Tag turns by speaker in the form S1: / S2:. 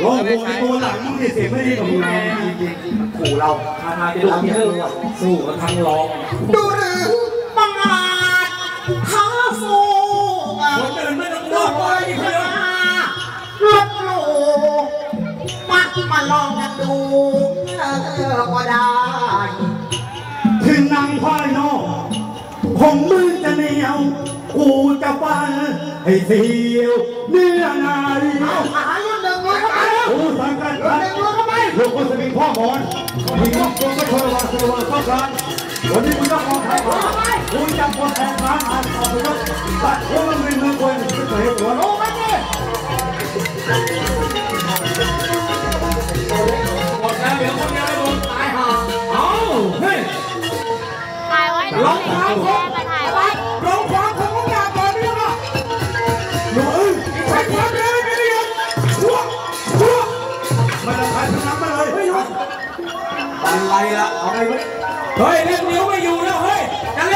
S1: โลกโวยตัวหลังมึงเนี่ยเสียงไม่ดีกับมึงนะ
S2: ขู่เราท่าทางจะทำให้เราสู้กันทั้งร้อง
S3: ดูหรือบังอาจท้าสู้
S2: คนอื่นไม่ต้องร้องไห้เพื่อน
S3: ลบหลู่มักมาลองกันดูเออก็ได้
S1: ถึงนางภายนอกของมึงจะเหนียว กูจะฟันให้เสียวเนื้อในา
S3: หารุ่นหนึ่งรุ่นเข้าไป
S1: กูสังกัดพันลูกคนสมิง พ่อหมอนมีน้องตัวก็ชนวันสุวรรณต้องการวันนี้กูจะขอใครมากูจะขอแทนทางอ่านขอบคุณครับตัดหัวมันเป็นเมืองคนที่เคยหัวโล
S3: โอ้ไปดิ
S2: หมดแล้วเหลือคนเดียวโดนตายห่าเอาเฮ้ย
S4: ถ่ายไว้นะถ่ายแชร์มาถ่ายไว้
S2: ละ
S1: เอา
S2: ไป
S1: เฮ้
S2: ยเล่นนิ้วไม่อยู่แล้วเฮ้ยจะเล่น